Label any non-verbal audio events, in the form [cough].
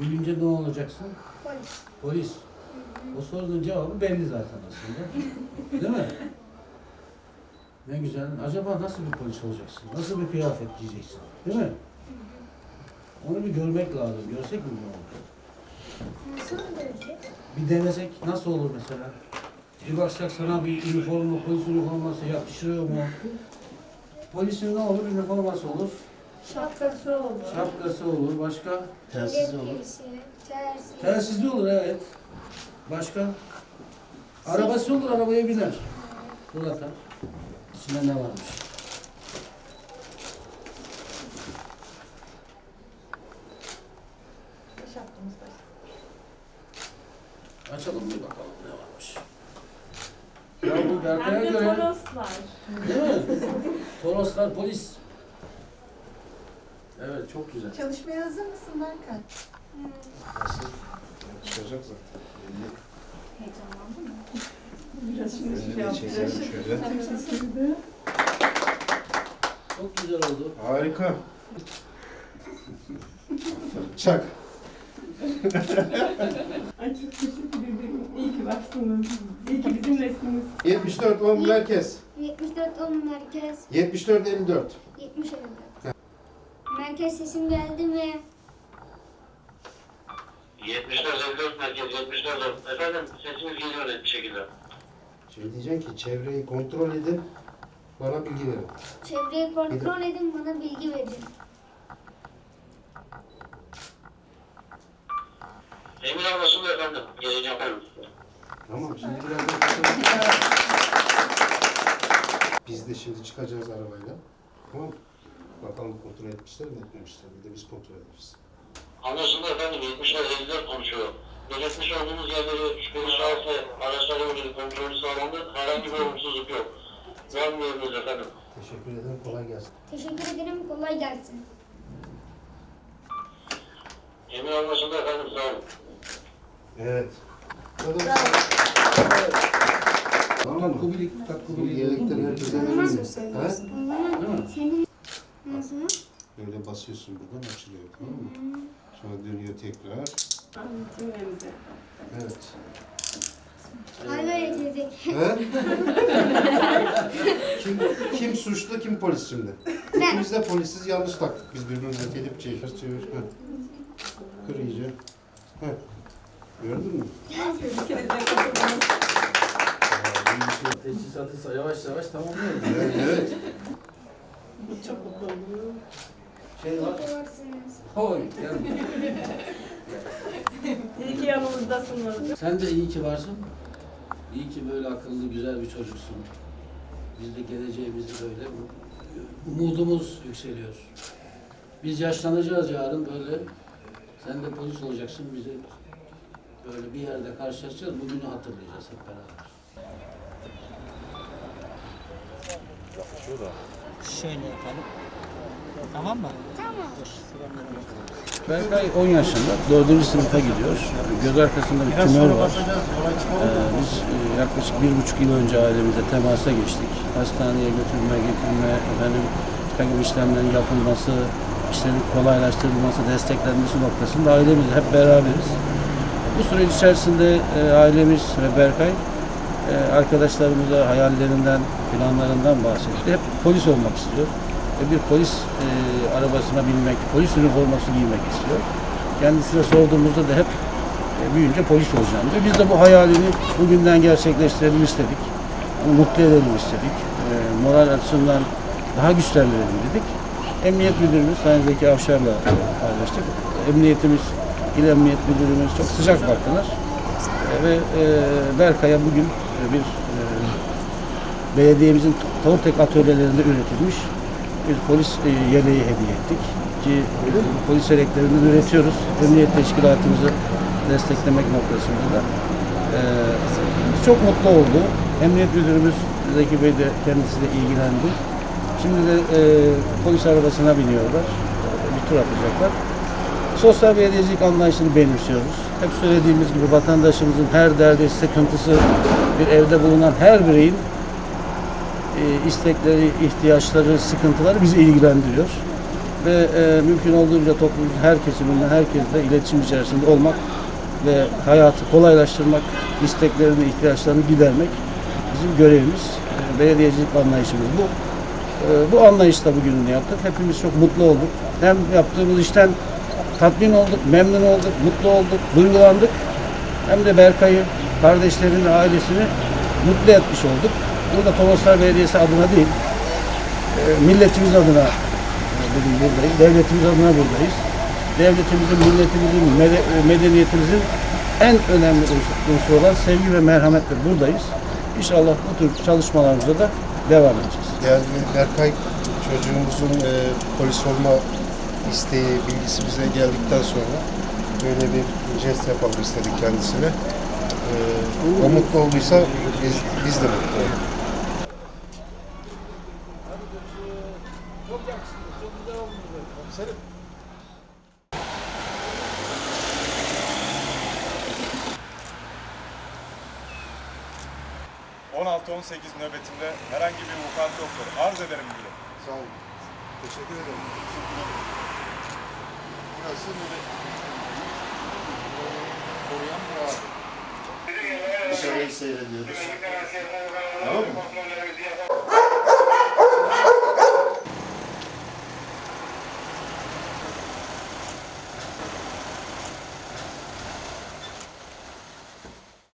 Büyüyünce ne olacaksın? Polis. Polis. O sorunun cevabı belli zaten aslında. Değil mi? Ne güzel. Acaba nasıl bir polis olacaksın? Nasıl bir kıyafet giyeceksin? Değil mi? Onu bir görmek lazım. Görsek mi olur? Nasıl görecek? Bir denesek nasıl olur mesela? Bir baksak sana bir üniforma, polis üniforması yakışıyor mu? Polisin ne olur? Üniforması olur. Şapkası olur. Şapkası olur. Başka? Telsiz olur. Kelepçesi, Tersi. Telsizli olur evet. Başka? Arabası olur, arabaya biner. Dur atar. İçinde ne varmış? Açalım bir bakalım ne varmış. Ya bu Berkay'a Hem de göre... Toroslar. Değil mi? Toroslar polis. Evet çok güzel. Çalışmaya hazır mısın Berkay? Çıkacak zaten. Heyecanlandın mı? Biraz şimdi şey şöyle. Çok güzel oldu. Harika. Çak. Ay çok teşekkür ederim. İyi ki varsınız. İyi ki bizimlesiniz. 74 10 merkez. 74 10 merkez. 74 54. 70 evde. Merkez sesim geldi mi? 74 54 merkez 74 Efendim sesiniz geliyor net bir şekilde. Şimdi diyeceksin ki çevreyi kontrol edin. Bana bilgi verin. Çevreyi kontrol edin bana bilgi verin. Emin olmasın efendim. Gelin yaparım. Tamam şimdi biraz da [laughs] Biz de şimdi çıkacağız arabayla. Tamam mı? Bakalım kontrol etmişler mi etmemişler mi de biz kontrol ederiz. Anlaşıldı efendim 74 54 konuşuyor. Belirtmiş olduğumuz yerleri şüpheli şahıs ve araçlara ilgili kontrolü sağlandı. Herhangi bir olumsuzluk yok. Var mı emriniz efendim? Teşekkür ederim. Kolay gelsin. Teşekkür ederim kolay gelsin. Emin olmasın da efendim sağ olun. Evet. Hadi. Tamam Tatlı mı? bilik, tatlı Bu bilik. yelekleri herkese verir mi? Mi? Senin nasıl? Böyle basıyorsun buradan açılıyor tamam mı? Sonra dönüyor tekrar. Cümlemize. Evet. Hay böyle teyze. He? [laughs] kim, kim suçlu kim polis şimdi? Ben. İkimiz de polisiz yanlış taktık biz birbirimize kelepçeyi. Ters çevir. Heh. Kır iyice. Heh. Gördün mü? Teçhizatı yavaş yavaş tamamlıyoruz. Evet, evet. Çok mutlu oldum. Şey var. Hoy. gel. [laughs] İyi ki yanımızdasınız. Sen de iyi ki varsın. İyi ki böyle akıllı, güzel bir çocuksun. Biz de geleceğimizi böyle umudumuz yükseliyor. Biz yaşlanacağız yarın böyle. Sen de polis olacaksın. Bizi böyle bir yerde karşılaşacağız. Bugünü hatırlayacağız hep beraber. Şöyle yapalım. Tamam mı? Tamam. Berkay 10 yaşında, 4. sınıfa gidiyor. Göz arkasında bir tümör var. Ee, biz e, yaklaşık bir buçuk yıl önce ailemizle temasa geçtik. Hastaneye götürme, getirme, efendim takım işlemlerin yapılması, işlerin kolaylaştırılması, desteklenmesi noktasında ailemizle hep beraberiz. Bu süreç içerisinde e, ailemiz ve Berkay e, arkadaşlarımıza hayallerinden, planlarından bahsetti. Hep polis olmak istiyor. Ve bir polis e, arabasına binmek, polis üniforması giymek istiyor. Kendisine sorduğumuzda da hep e, büyüyünce polis olacağım diyor. Biz de bu hayalini bugünden gerçekleştirelim istedik. Onu mutlu edelim istedik. E, moral açısından daha güçlendirelim dedik. Emniyet Müdürümüz Sayın Zeki Avşar'la e, paylaştık. Emniyetimiz, İl Emniyet Müdürümüz çok sıcak baktılar. E, ve e, Berkay'a bugün e, bir e, belediyemizin Tavurtek atölyelerinde üretilmiş bir polis e, yeleği hediye ettik. Ki e, polis yeleklerinden üretiyoruz. Emniyet teşkilatımızı desteklemek noktasında da. E, çok mutlu oldu. Emniyet Müdürümüz Zeki Bey de kendisiyle ilgilendi. Şimdi de e, polis arabasına biniyorlar. Bir tur atacaklar. Sosyal belediyecilik anlayışını benimsiyoruz. Hep söylediğimiz gibi vatandaşımızın her derdi, sıkıntısı, bir evde bulunan her bireyin e, istekleri, ihtiyaçları, sıkıntıları bizi ilgilendiriyor. ve e, mümkün olduğunca toplumumuzun her kesiminden herkesle iletişim içerisinde olmak ve hayatı kolaylaştırmak, isteklerini, ihtiyaçlarını gidermek bizim görevimiz. E, belediyecilik anlayışımız bu. E, bu anlayışla bugününü yaptık. Hepimiz çok mutlu olduk. Hem yaptığımız işten tatmin olduk, memnun olduk, mutlu olduk, duygulandık. Hem de Berkay'ı, kardeşlerini, ailesini mutlu etmiş olduk. Burada Tomaslar Belediyesi adına değil, e, milletimiz adına e, bugün buradayız. Devletimiz adına buradayız. Devletimizin, milletimizin, e, medeniyetimizin en önemli unsur- unsuru olan sevgi ve merhametle buradayız. İnşallah bu tür çalışmalarımıza da devam edeceğiz. Değerli Berkay çocuğumuzun e, polis olma isteği, bilgisi bize geldikten sonra böyle bir jest yapalım istedik kendisine. E, o mutlu olduysa biz, biz de mutlu olduk. ...16-18 nöbetinde herhangi bir vukuat yoktur. Arz ederim müdürüm. Sağ olun. Teşekkür ederim. Burası böyle koruyan bir abi. Dışarıyı seyrediyoruz. Tamam mı?